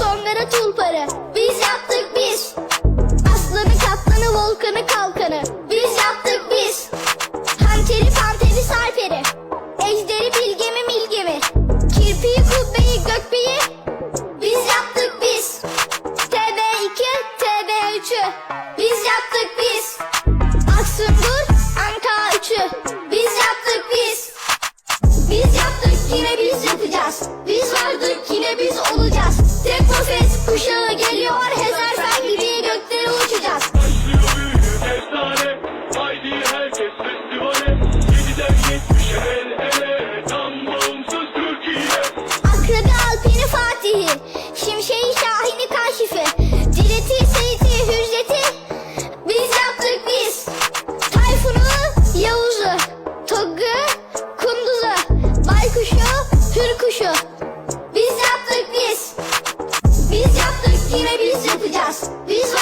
sonlara tulparı. Biz yaptık biz. Aslanı kaplanı volkanı kalkanı. Biz yaptık biz. Hanteri panteri sarperi. Ejderi bilgemi milgemi. Kirpiyi kubbeyi gökbeyi. Biz yaptık biz. TB2 TB3'ü Fatih'i Şimşeği Şahin'i Kaşif'i Cileti Seyit'i Hürjet'i Biz yaptık biz. Tayfun'u Yavuz'u Togg'u Kunduz'u Baykuş'u Hürkuş'u Biz yaptık biz. Biz yaptık yine biz yapacağız. Biz